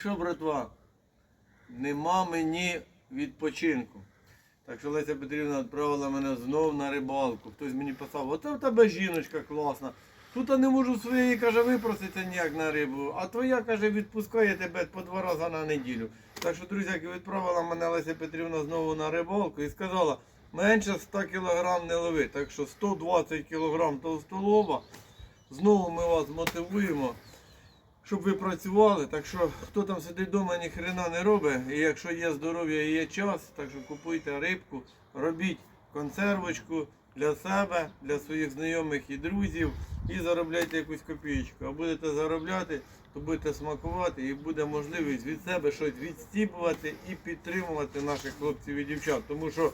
Що, братва, нема мені відпочинку. Так що Леся Петрівна відправила мене знов на рибалку. Хтось мені писав, оце в тебе жіночка класна. Тут я не можу своєї, каже, випроситися ніяк на рибу. А твоя, каже, відпускає тебе по два рази на неділю. Так що, друзяки, відправила мене Леся Петрівна знову на рибалку і сказала, менше 100 кг не лови. Так що 120 кг толстолоба. Знову ми вас мотивуємо щоб ви працювали. Так що хто там сидить вдома, ні хрена не робить. І якщо є здоров'я і є час, так що купуйте рибку, робіть консервочку для себе, для своїх знайомих і друзів і заробляйте якусь копійку. А будете заробляти, то будете смакувати і буде можливість від себе щось відстіпувати і підтримувати наших хлопців і дівчат. Тому що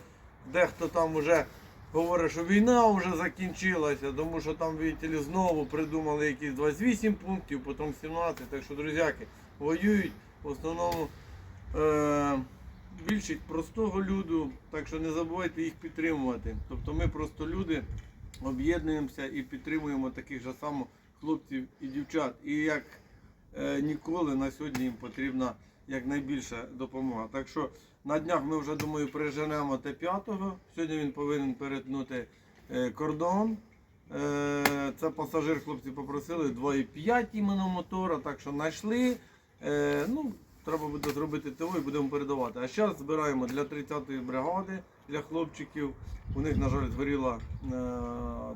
дехто там уже говорить, що війна вже закінчилася, тому що там, видите знову придумали якісь 28 пунктів, потім 17. Так що, друзяки, воюють в основному е- більшість простого люду, так що не забувайте їх підтримувати. Тобто ми просто люди об'єднуємося і підтримуємо таких же само хлопців і дівчат. І як е, ніколи на сьогодні їм потрібна якнайбільша допомога. Так що на днях ми вже думаю переженемо Т5. Сьогодні він повинен перетнути е, кордон. Е, Це пасажир, хлопці попросили 2,5 іменно мотора, так що знайшли. Е, Ну, треба буде зробити ТО і будемо передавати. А зараз збираємо для 30-ї бригади для хлопчиків. У них, на жаль, згоріла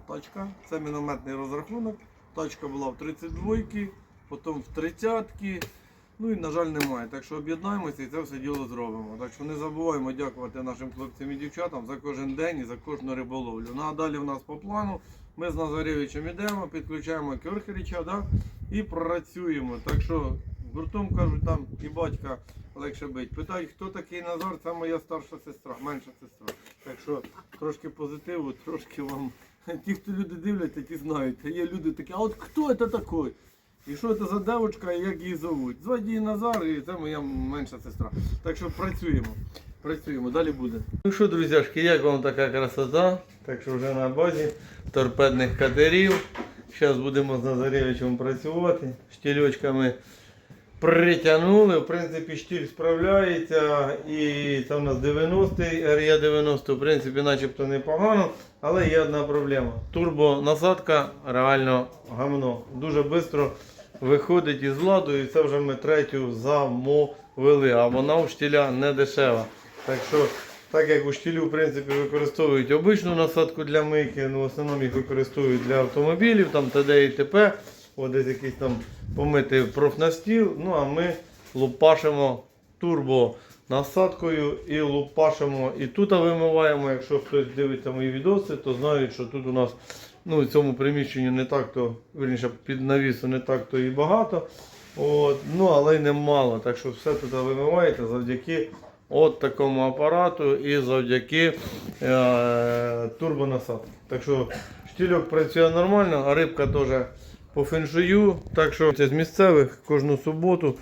тачка. Це мінометний розрахунок. Тачка була в 32-ки, потім в 30-ки. Ну і, на жаль, немає. Так що об'єднаємося і це все діло зробимо. Так що не забуваємо дякувати нашим хлопцям і дівчатам за кожен день і за кожну риболовлю. Ну а далі в нас по плану. Ми з Назаревичем йдемо, підключаємо Кьорхеріча да? і працюємо. Так що гуртом кажуть, там і батька легше бить. Питають, хто такий Назар, це моя старша сестра, менша сестра. Так що трошки позитиву, трошки вам. Ті, хто люди дивляться, ті знають. Є люди такі, а от хто це такий? І що це за девочка і як її зовуть? Звати її Назар, і це моя менша сестра. Так що працюємо. Працюємо, далі буде. Ну що, друзяшки, як вам така красота? Так що вже на базі торпедних катерів. Зараз будемо з Назаревичем працювати. Штільочками притягнули. В принципі, штіль справляється. І це у нас 90-й, RE 90, в принципі, начебто непогано. Але є одна проблема. Турбонасадка реально гамно. Дуже швидко виходить із ладу, і це вже ми третю замовили. А вона у штіля не дешева. Так що, так як у штілю в принципі, використовують обичну насадку для мийки, ну, в основному їх використовують для автомобілів, там ТД і ТП. От десь якийсь там помити профнастіл. Ну а ми лупашимо турбо насадкою і лупашимо. І тут вимиваємо. Якщо хтось дивиться мої відоси, то знають, що тут у нас ну, в цьому приміщенні не так то, верніше, під навісу не так то і багато. От, ну, але й немало. Так що все тут вимиваєте завдяки от такому апарату і завдяки е, турбонасадці. Так що штільок працює нормально, а рибка теж по феншую. Так що це з місцевих кожну суботу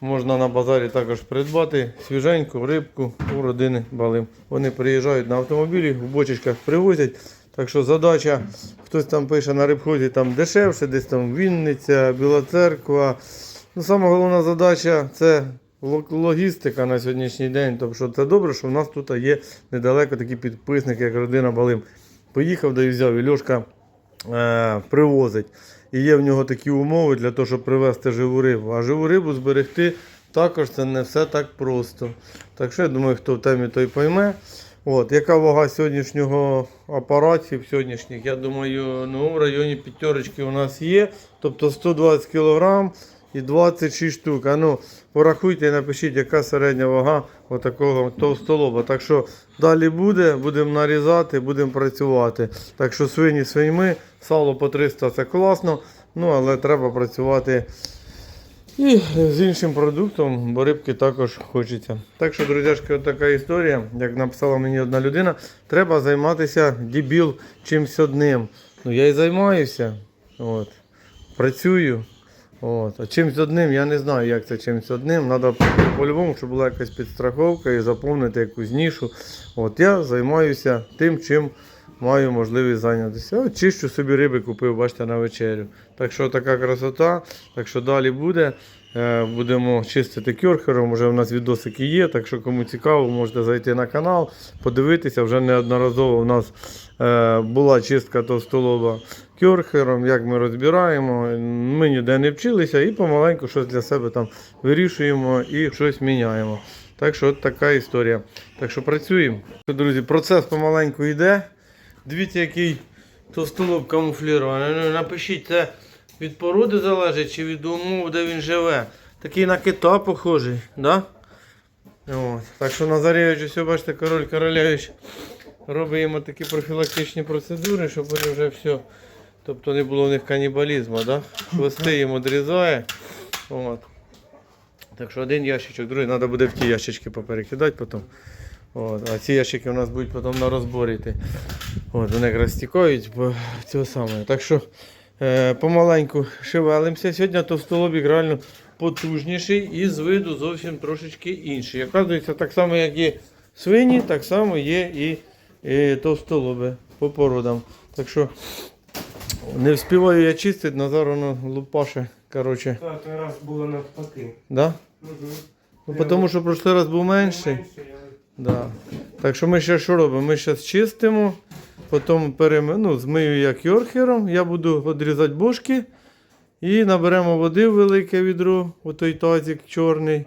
можна на базарі також придбати свіженьку рибку у родини Балим. Вони приїжджають на автомобілі, в бочечках привозять. Так що задача, хтось там пише на рибхозі там дешевше, десь там Вінниця, Біла Церква. Ну, сама головна задача це логістика на сьогоднішній день. Тобто це добре, що в нас тут є недалеко такі підписники, як родина Балим. Поїхав да і взяв, і Льошка е, привозить. І є в нього такі умови для того, щоб привезти живу рибу. А живу рибу зберегти також це не все так просто. Так що я думаю, хто в темі, той пойме. От, яка вага сьогоднішнього апаратів сьогоднішніх? Я думаю, ну, в районі п'ятерочки у нас є. Тобто 120 кг і 26 штук. А ну, порахуйте і напишіть, яка середня вага отакого товстолоба. Так що далі буде, будемо нарізати, будемо працювати. Так що свині свиньми, сало по 300 це класно. Ну, але треба працювати і з іншим продуктом, бо рибки також хочеться. Так що, друзяшки, от така історія. Як написала мені одна людина, треба займатися дебіл чимось одним. Ну я і займаюся. От. Працюю. От. А чимось одним, я не знаю, як це чимось одним. Треба по-любому, щоб була якась підстраховка і заповнити якусь нішу. От я займаюся тим, чим маю можливість зайнятися. От чищу собі риби, купив, бачите, на вечерю. Так що така красота, так що далі буде. Е, Будемо чистити кьорхером, вже в нас відосики є, так що кому цікаво, можете зайти на канал, подивитися. Вже неодноразово у нас е, була чистка товстолоба кьорхером, як ми розбираємо. Ми ніде не вчилися і помаленьку щось для себе там вирішуємо і щось міняємо. Так що от така історія. Так що працюємо. Друзі, процес помаленьку йде. Дивіться, який товстолоб камуфлірований. Ну, Напишіть, це від породи залежить чи від умов, де він живе. Такий на кита похожий, да? От. Так що Назаревич, ось бачите, король королевич робить йому такі профілактичні процедури, щоб вони вже все. Тобто не було в них канібалізму, да? хвости їм відрізає. От. Так що один ящичок, другий треба буде в ті ящички поперекидати потім. От. А ці ящики у нас будуть потім на розборі. йти. От, вони якраз стікають по цього самого. Так що е, помаленьку шевелимося. Сьогодні товстолобік реально потужніший і з виду зовсім трошечки інший. Оказується, так само, як є свині, так само є і, і товстолоби по породам. Так що не встигаю я чистити, Назар воно лупаше. Коротше, Так, раз було навпаки. да? Угу. Ну, тому що прошлий раз був менший. Да. Так що ми ще що робимо? Ми зараз чистимо, потім перем... ну, змию я кьорхером, я буду відрізати бошки і наберемо води в велике відро, отой тазик чорний.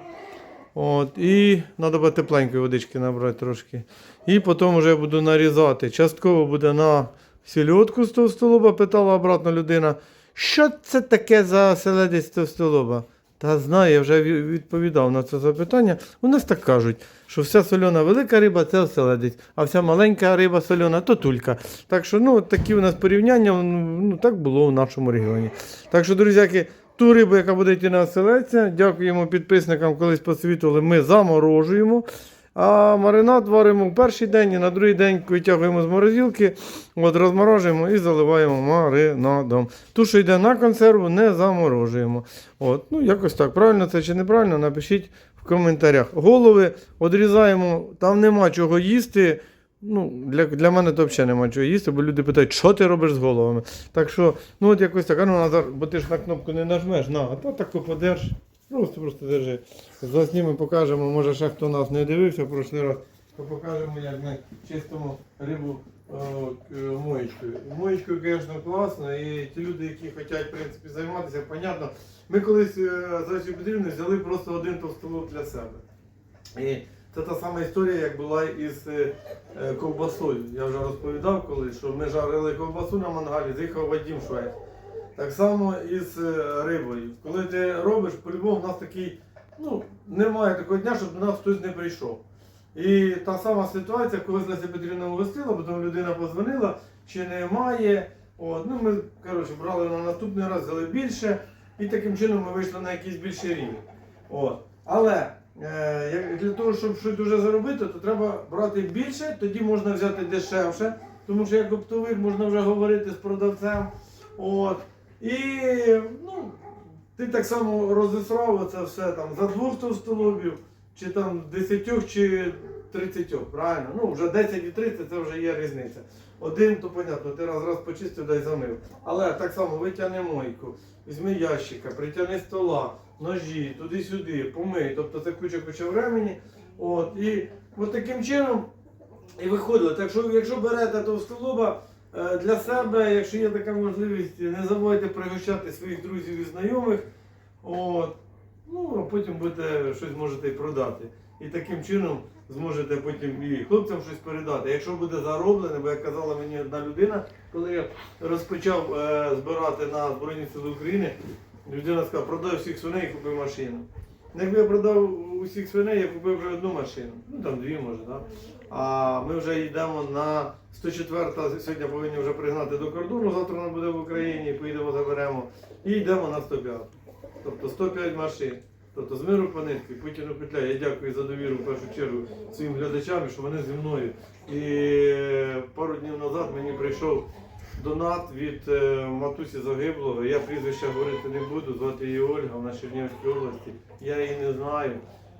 От, і треба тепленької водички набрати трошки. І потім вже буду нарізати. Частково буде на сільотку з товстолоба, питала обратно людина. Що це таке за селедець товстолоба? Та знаю, я вже відповідав на це запитання. У нас так кажуть, що вся сольона велика риба це оселедець, а вся маленька риба сольона то тулька. Так що, ну, такі у нас порівняння, ну, ну, так було в нашому регіоні. Так що, друзяки, ту рибу, яка буде йти на оселедця, дякуємо підписникам, колись посвітували, ми заморожуємо. А маринад варимо в перший день і на другий день витягуємо з морозилки, от розморожуємо і заливаємо маринадом. Ту, що йде на консерву, не заморожуємо. От, ну якось так. Правильно це чи неправильно, напишіть в коментарях. Голови відрізаємо, там нема чого їсти. Ну, для, для мене то взагалі нема чого їсти, бо люди питають, що ти робиш з головами. Так що, ну от якось так, а ну Назар, бо ти ж на кнопку не нажмеш, на, а то тако подерж. Просто просто держи. Заснімемо, покажемо, може ще хто нас не дивився в прошлий раз, то покажемо, як ми чистимо рибу моєчкою. Моєчкою, звісно, класно, і ті люди, які хочуть в принципі, займатися, понятно. Ми колись е, за цю взяли просто один товстолоб для себе. І це та сама історія, як була із е, е, ковбасою. Я вже розповідав колись, що ми жарили ковбасу на мангалі, з'їхав Вадим Швець. Так само і з е, рибою. Коли ти робиш, по-любому в нас такий, ну, немає такого дня, щоб до нас хтось не прийшов. І та сама ситуація, коли Леся Петрівна угостила, потім людина позвонила, чи немає. От, ну, ми коротше, брали на наступний раз, взяли більше, і таким чином ми вийшли на якийсь більший рівень. От. Але е, для того, щоб щось дуже заробити, то треба брати більше, тоді можна взяти дешевше, тому що як оптовик можна вже говорити з продавцем. От. І ну, ти так само розісрав це все там за двох товстолобів, чи там десятьох, чи тридцятьох, правильно? Ну, вже 10 і 30 це вже є різниця. Один, то понятно, ти раз раз почистив, дай замив. Але так само витягни мойку, візьми ящика, притягни стола, ножі, туди-сюди, помий. Тобто це куча-куча времени. От, і от таким чином і виходили. Так що, якщо берете товстолоба для себе, якщо є така можливість, не забувайте пригощати своїх друзів і знайомих. От. Ну, а потім будете щось можете і продати. І таким чином зможете потім і хлопцям щось передати. Якщо буде зароблене, бо як казала мені одна людина, коли я розпочав е, збирати на Збройні Сили України, людина сказала, продай всіх свиней і купи машину. Ну, Якби я продав усіх свиней, я купив вже одну машину. Ну там дві може, так? А ми вже йдемо на 104 сьогодні повинні вже пригнати до кордону, завтра вона буде в Україні, поїдемо заберемо. І йдемо на 105. Тобто 105 машин. Тобто з миру по нитки, Путіну петля. Я дякую за довіру в першу чергу своїм глядачам, що вони зі мною. І е, пару днів назад мені прийшов донат від е, матусі загиблого. Я прізвища говорити не буду, звати її Ольга, вона з області. Я її не знаю.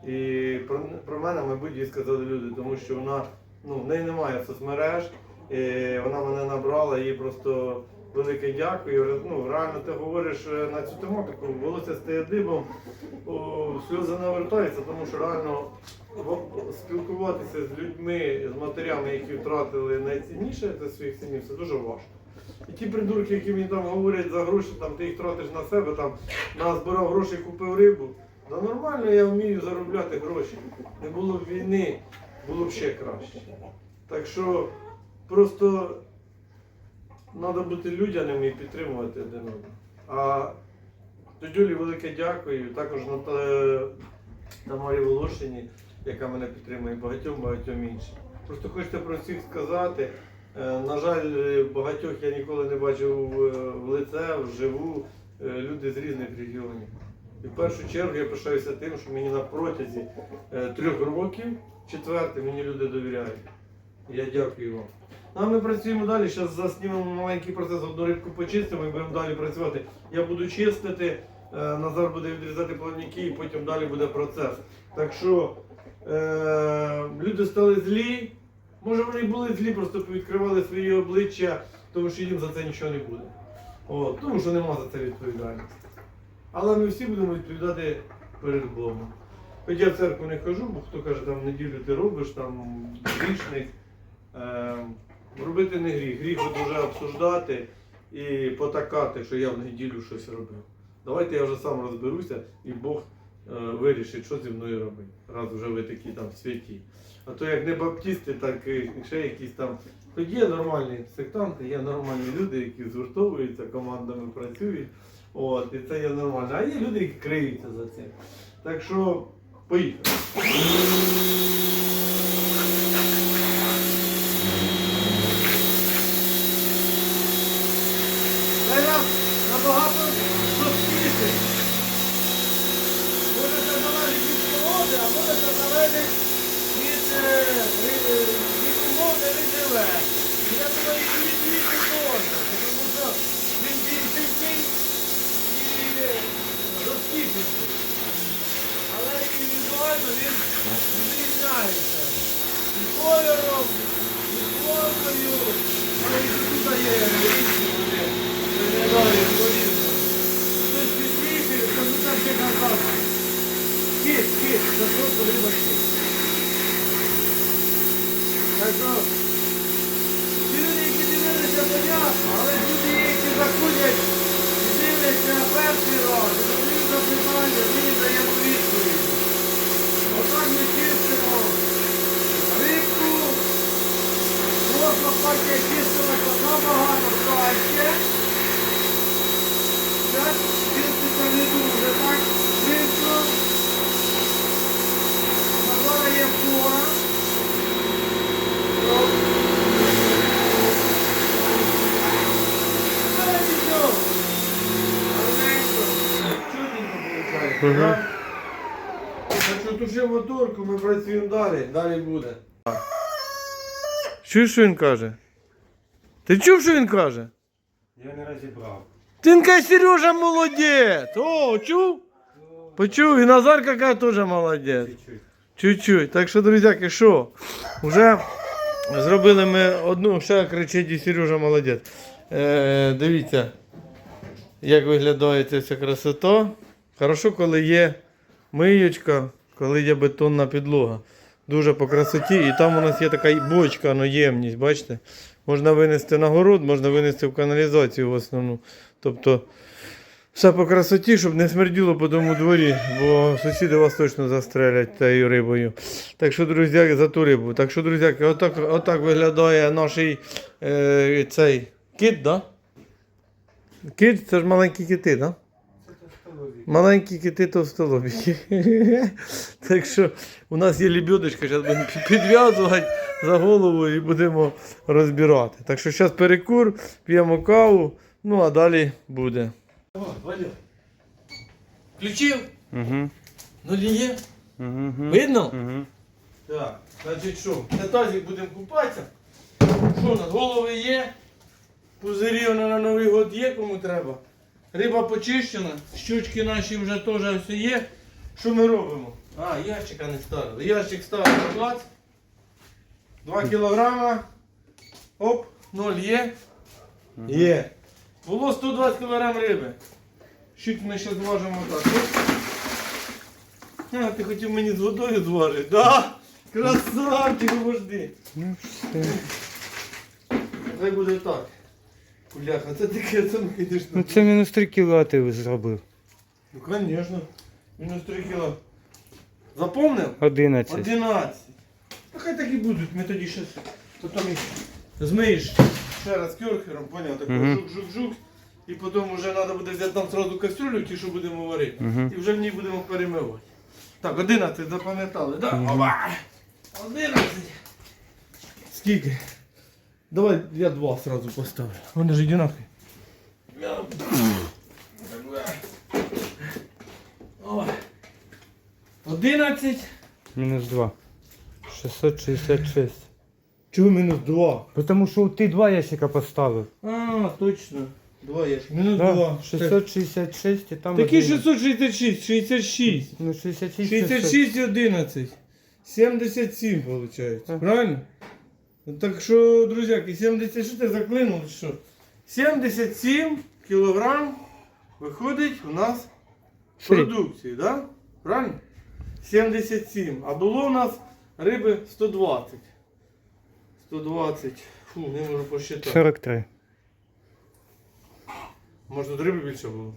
І про, про мене, мабуть, їй сказали люди, тому що вона, ну, в неї немає соцмереж. І вона мене набрала, їй просто велике дякую. Ну, реально ти говориш е, на цю тематику, волосся стає дибом, сльози навертаються, тому що реально спілкуватися з людьми, з матерями, які втратили найцінніше це своїх синів, це дуже важко. І ті придурки, які мені там говорять за гроші, там ти їх тратиш на себе, там назбирав гроші, купив рибу. Да нормально я вмію заробляти гроші. Не було б війни, було б ще краще. Так що просто треба бути людяними і підтримувати один одного. А Дядюлі велике дякую. Також на Тамарі Волошині, яка мене підтримує, багатьом багатьом іншим. Просто хочеться про всіх сказати. Е, На жаль, багатьох я ніколи не бачив е, в лице, вживу, е, люди з різних регіонів. І в першу чергу я пишаюся тим, що мені на протязі е, трьох років, четвертий, мені люди довіряють. Я дякую вам. Ну, а ми працюємо далі. Зараз заснімемо маленький процес, одну рибку почистимо і будемо далі працювати. Я буду чистити, е, Назар буде відрізати плавники і потім далі буде процес. Так що е, люди стали злі. Може вони були злі, просто відкривали свої обличчя, тому що їм за це нічого не буде. От, тому що нема за це відповідальності. Але ми всі будемо відповідати перед Богом. Хоч я в церкву не хожу, бо хто каже, там неділю ти робиш, там грішник. Е, робити не гріх. Гріх от вже обсуждати і потакати, що я в неділю щось робив. Давайте я вже сам розберуся і Бог е, вирішить, що зі мною робити, раз вже ви такі там святі. А то як не баптісти, так і ще якісь там. Хоч є нормальні сектанти, є нормальні люди, які згуртовуються, командами працюють. От, і це є нормально. А є люди, які криються за цим. Так що, поїхали. Це набагато жорсткіше. Може це залежить від породи, а може це залежить від, умов, де він живе. Я думаю, і від віку теж, тому що він більш тихий і жорсткіший. Але індивідуально він відрізняється. І кольором, і формою, але і тут є різні вони. Виглядають по-різному. Хтось світліший, хтось тут так ще казав. Кіт, кіт, це просто риба. Так що, ті люди, які дивилися, понятно, але люди, які заходять і дивляться перший раз, і задають запитання, ми даємо відповідь. Отак ми чистимо рибку, Можна партія чистилася набагато краще. Так, чиститься не дуже так швидко. Назара є. Оп. Але нічого. Гарненько. Виходить. Так? Що туши моторку, ми працюємо далі, далі буде. Чуєш, що він каже? Ти чув, що він каже? Я не розібрав. Ти каже, Сережа молодець. О, чув? Почув, і Назарка каже, теж молодець. Чуть-чуть. Чуть-чуть. Так що, друзяки, що? Вже зробили ми одну, ще кричить і Сережа молодець. Е, дивіться, як виглядає ця вся красота. Хорошо, коли є миючка, коли є бетонна підлога. Дуже по красоті. І там у нас є така бочка, ну, ємність, бачите? Можна винести на город, можна винести в каналізацію в основну. Тобто все по красоті, щоб не смерділо по тому дворі, бо сусіди вас точно застрелять тією рибою. Так що, друзі, за ту рибу. Так що, друзі, отак, отак виглядає наш е, цей кит, да? Кит, це ж маленькі кити, да? Це то столові. Маленькі кити товстолобіки. так що у нас є лебедочка, зараз будемо підв'язувати за голову і будемо розбирати. Так що зараз перекур, п'ємо каву, ну а далі буде. Включив? Угу. Нулі є? Угу. Видно? Угу. Так, значить що, на тазик будемо купатися. Що у нас, голови є? Пузирі на Новий год є, кому треба. Риба почищена, щучки наші вже теж все є. Що ми робимо? А, ящика не ставили. Ящик ставили на 20. 2 кілограма. Оп, 0 є. Є. Було 120 кг риби. Щит ми ще зважимо так. А, ти хотів мені з водою зважити? Да? Красавчик, обожди. Ну все. Хай буде так. Бляха, це таке, це, ну, звісно. Ну це мінус 3 кіла ти зробив. Ну, конечно. Мінус 3 кіло. Запомнив? 11. 11. Та хай так і будуть, ми тоді ще потім їх змиєш ще раз кюрхером, поняв, так Мгм. жук-жук-жук. І потім вже треба буде взяти там сразу кастрюлю, ті, що будемо варити. Мгм. І вже в ній будемо перемивати. Так, 11 запам'ятали, так? Мгм. Опа! 11. Скільки? Давай я два сразу поставлю. Вони ж одинакові. 11. Мінус 2. 666. Чого мінус 2? Тому що ти два ящика поставив. А, точно. Два є. Мінус Да, 2. 666 і там. Такі 11. 666, 66. Ну 66. 66 і 11. 77 виходить. Так. Правильно? Ну, Так що, друзяки, 76 ти заклинув, що? 77 кілограм виходить у нас продукції, да? Правильно? 77. А було у нас риби 120. 120. Фу, не можу посчитати. 43. Може тут риби більше було?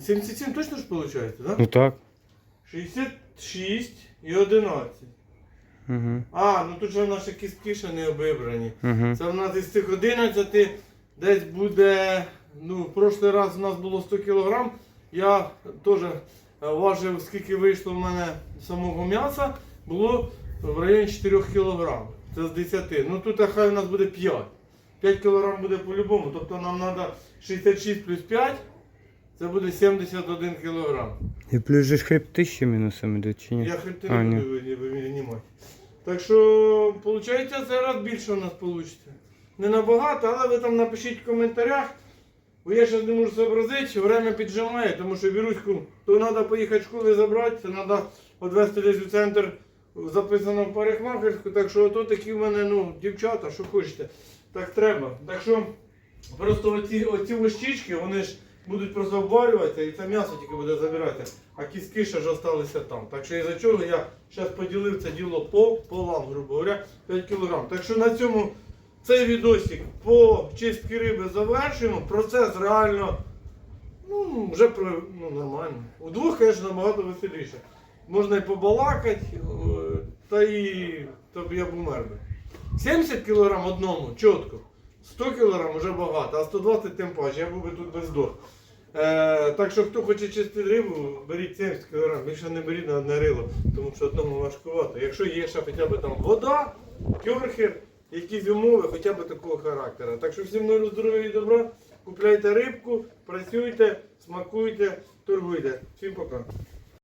77 точно ж виходить, так? Ну так. 66 і 11. Угу. А, ну тут же наші кістки ще не обібрані. Угу. Це в нас із цих 11 десь буде. Ну, в прошлий раз у нас було 100 кг. Я теж е, важив, скільки вийшло в мене самого м'яса, було в районі 4 кг. Це з 10. Ну тут хай у нас буде 5. 5 кг буде по-любому. Тобто нам треба 66 плюс 5. Це буде 71 кг. І плюс же ж хребти ще мінусом ідуть, чи ні? Я хребти А, не ні. буду ви- ви- винімати. Так що, виходить, цей раз більше у нас вийде. Не набагато, але ви там напишіть в коментарях. Бо я зараз не можу зобразити, время піджимає, тому що Віруську, то треба поїхати в школу забрати, це треба відвезти десь у центр, записано в парикмахерську, так що ото такі в мене ну, дівчата, що хочете. Так треба. Так що просто оці, оці вощички, вони ж будуть просто обварюватися і це м'ясо тільки буде забирати, а кістки ще ж залишилися там. Так що із-за чого я зараз поділив це діло по полам, грубо говоря, 5 кг. Так що на цьому цей відосик по чистці риби завершуємо. Процес реально ну, вже ну, нормально. Удвох, звісно, набагато веселіше. Можна і побалакати, е, та і то я б умер би. 70 кг одному, чітко. 100 кг вже багато, а 120 тим паче, я був би тут без дох. Е, так що хто хоче чистити рибу, беріть 70 кг, більше не беріть на одне рило, тому що одному важкувато. Якщо є ще хоча б там вода, кюрхер, якісь умови, хоча б такого характеру. Так що всім миру, здоров'я і добра, купляйте рибку, працюйте, смакуйте, торгуйте. Всім пока.